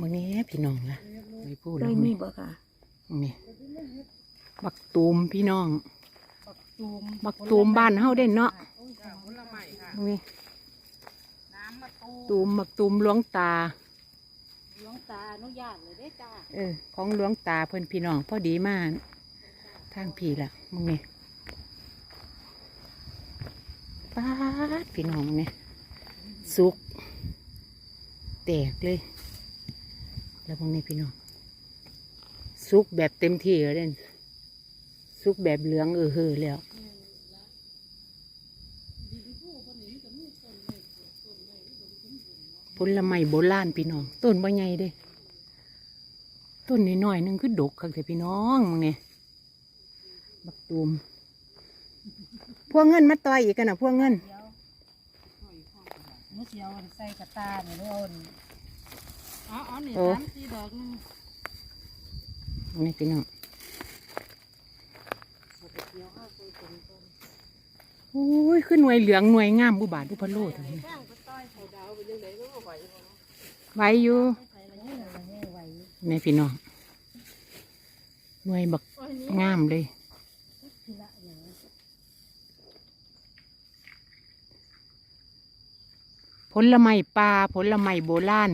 มึงนี้พี่น้องนะไม่พูดเคแล้วยมึงมีนี่บ่ค่ะมึงนี่บักตูมพี่น้องตูมบักตูมบ้านเฮาเด่นเนาะมึงนี่น้ำมาตูตูมบักตูมหลวงตาหลวงตาอนุญาตเลยได้จ้าเออ ของหลวงตาเพิ่นพี่น้องพอดีมากทางพี่ละมึงนี่ป้าดพี่น้องมึงนี่สุก แตกเลย แล้วมึงนี่พี่น้องสุกแบบเต็มที่เลยเด่นสุกแบบเหลืองเออเฮอแล้วผลไม้โบราณพี่น้อง ต้นบ่ใหญ่เด้ ต้นน้อยๆหนึงคือดกคักแต่พี่น้องมึงเนี่ยบักตูมพวกเงินมาต่อยอีกกันนะพวกเงินเดี๋ยวมือเสียวใส่กระตาเนี่ยแล้ว เอาเอาเนี่ยโอ้สามสี่ดอกนึงมึงนี่พี่น้องเดี๋ยวเอาไปตรงต้นโอ้ยขึ้นหน่วยเหลืองหน่วยงามบุบาทบุพะโลทั้งนี้แป้งไปต้อยใส่ดาวไปยังไงก็บ่ไหวไว้อยู่ใส่ละเนี่ยละเนี่ยไหวนี่พี่น้องหน่วยบักงามเลยทีละอย่างผลไม้ปลาผลไม้โบราณ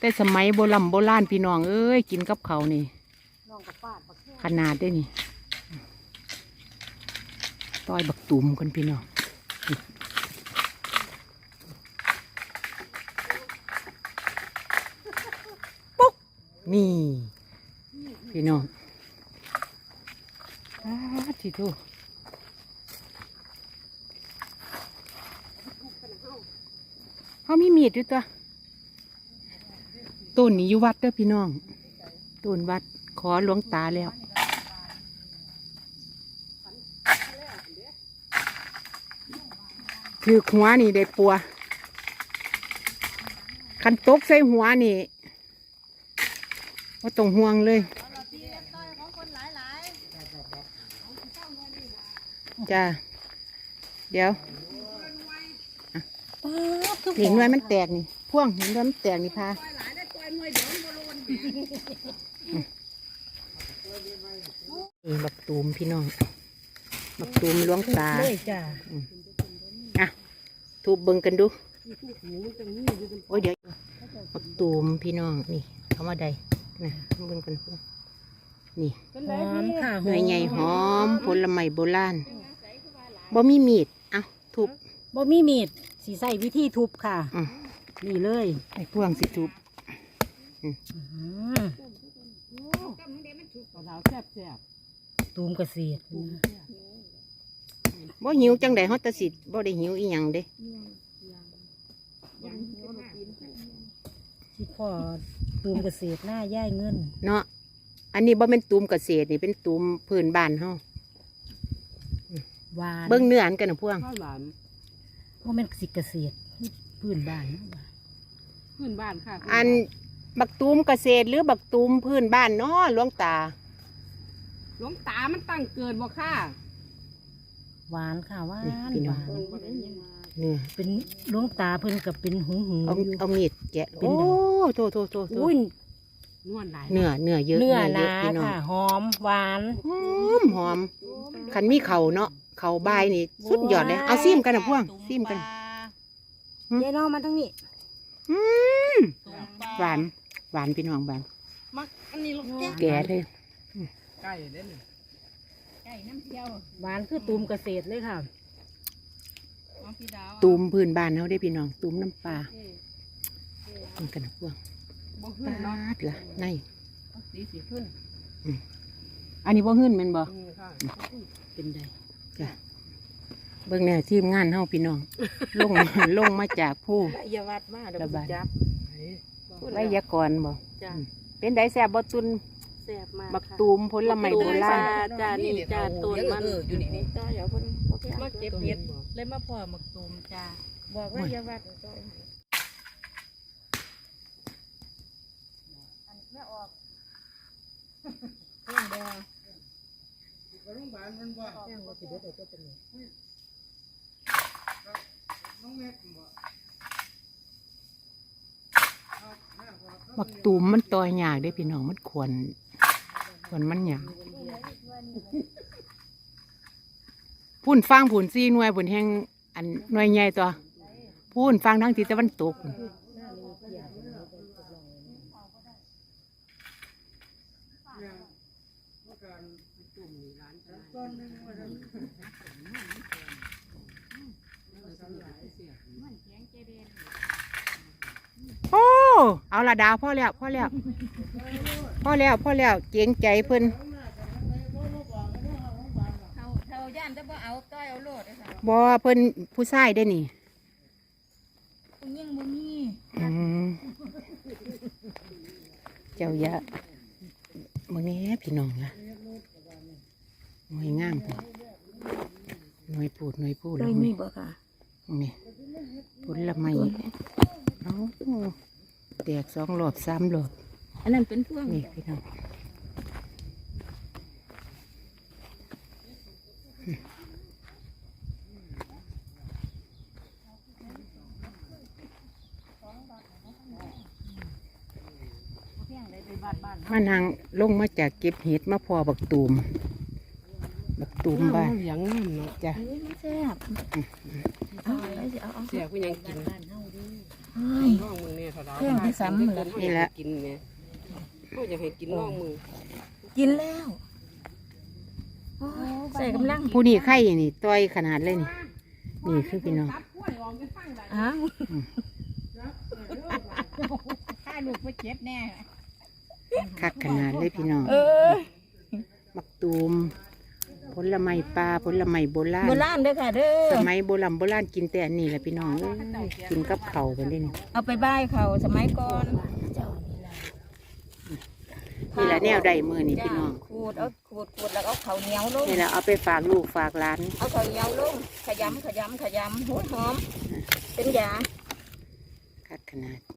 แต่สมัยโบราณโบราณพี่น้องเอ้ยกินกับเขาวนี่น้องกับป้าดปักแค่ขนาดได้นี่ต้อยบักตุ่มคนพี่น้องปุ๊กนี่พี่น้องอาทีทูเขามีมีดอยู่ตัว ต้นนี้อยู่วัดเด้อพี่น้อง ต้นวัดขอหลวงตาแล้วคือหัวนี่ได้ปัว คันตกใส่หัวนี่ว่าต้องห่วงเลยจ้าเดี๋ยวป้าดคือเห็นด้วยมันแตกนี่พ่วงเห็นด้วยมันแตกนี่พา นี่บักตูมพี่น้อง บักตูมหล้วงตาเลยจ้าอะทูบเบิ่งกันดู โอ้ยเดี๋ยวบักตูมพี่น้องนี่เอามาใดนะเบิ่งกันนี่หอมค่ะหน่วยใหญ่หอมผลไม้โบราณบ่มีมีดเอะทุบบ่มีมีดสีใส่วิธีทุบค่ะอืมนี่เลยไอ้พวงสิทุบ ตูมกระเสียดบ่หิวจังใดฮอดแตสิบ่ได้หิวอีหยังเด้ที่พ่อตูมกระเสียดหน้าย่ายเงิน เนาะอันนี้บ่เป็นตูมเกษตรนี่เป็นตูมพื้นบ้านเฮาหวานเบิ่งเนื้ออันกันนะพวงข้าวหลามว่ามันสิเกษตรพื้นบ้านเนาะว่ะพื้นบ้านค่ะ อัน บักตูมเกษตรหรือบักตูมพื้นบ้านเนาะหลวงตา หลวงตามันตั้งเกิดบ่ค่ะหวานค่ะหวานนี่พี่น้องหวานเนื้อเป็นหลวงตาเพิ่นกับเป็นหูหูเอาอยู่เอามีดแกะเป็นโอ้ไงโตโตโตโตอุ้ยนวลหลายเนื้อเนื้อเยอะเนื้อเยหนาอะพี่น้องค่ะหอมหวาน หอมหอมคันมีเข่าเนาะเข่าบายนี่ สุดยอดเลยเอาซิมกันนะพวงซิมกันอืมยายน้องมาทั้งนี้อืมหวาน หวานพี่น้องหวานมักอันนี้ลูกแก้วแก่เลยไก่เด่นหวานคือตูมเกษตรเลยค่ะน้องพี่ดาวตูมพื้นบ้านเฮาได้พี่น้องตูมน้ำปลากินกันนะพวงบ่ปขึ้นเนาะาดละในสีสีขึ้นอันนี้บ่หื้นแม่นบ่นี่ค่ะเป็นไดจ้ะเบิ่งแน่ทีมงานเฮาพี่น้องลงลงมาจากผู้อย่าวัดมาเดี๋ยวระบาด จับไวยากรณ์บ่จ้าเป็นไดแซ่บบ่ตุนแซ่บมากบักตูมผลไม้โบราณจ้านี่จ้าตูนมันอยู่นี่นี่จ้าเดี๋ยวเพิ่นมาเก็บเห็ดเลยมาพ่อหมักตูมจ้าบอกว่าอย่าวัดอันไม่ออกเรื่องเดีย บักตูมมันตอยยากได้พี่น้องมันควรควรมันยากพุ่นฟังผุนซีหน่วยผุนแห่งอันหน่วยใหญ่ตัวพุ่นฟังทั้งทิศตะวันตกโอ้ เอาละดาวพ่อแล้วพ่อแล้วพ่อแล้วพ่อแล้วเก่งใจเพิ่นเขาเขาย่านจะบ่เอาต้อยเอาโลดเลยค่ะบอเพิ่นผู้ชายได้นี่ผู้ยิ่งบ่มีอืมเจ้ายะมึงนี้พี่น้องละหน่วยงามพุ่นหน่วยพูดหน่วยพูดได้แล้วมีนี่บ่ค่ะ นี่ผลละไม้เอา แตกสองหลอบสามหลอบอันนั้นเป็นพวงนี่พี่น้องมานั่งลงมาจากเก็บเห็ดมาพอบักตูม บักตูมบ้านเหลียงงามเนาะจ้ะมันแซ่บเอาเอาสิเอาเอาเสียกูยังกินเฮ้ย น้องมึงเนี่ยเท่าดาวเครื่องที่ซ้ำเหรอนี่ละกินเนี่ยเขาอยากให้กินน้องมึงกินแล้วโอ้ยใส่กำลังผู้นี้ไข่นี่ต้อยขนาดเลยนี่นี่คือพี่น้องอ้าวถ้าลูกไปเจ็บแน่คักขนาดเลยพี่น้องเออ มักตูม ผลไม้ปลาผลไม้โบราณโบราณเด้อค่ะเด้อสมัยโบราณโบราณกินแต่อันนี้แหละพี่น้องเอ้ยกินกับเขาวกันนี่เอาไปบ้ายเขาสมัยก่อนนี่แหละแนวใดมือนี่พี่น้องขูดเอาขูดขูดแล้วเอาข้าวเหนียวลงนี่แหละเอาไปฝากลูกฝากหลานเอาข้าวเหนียวลงขยำขยำขยำหัวหอมเป็นยาคักขนาด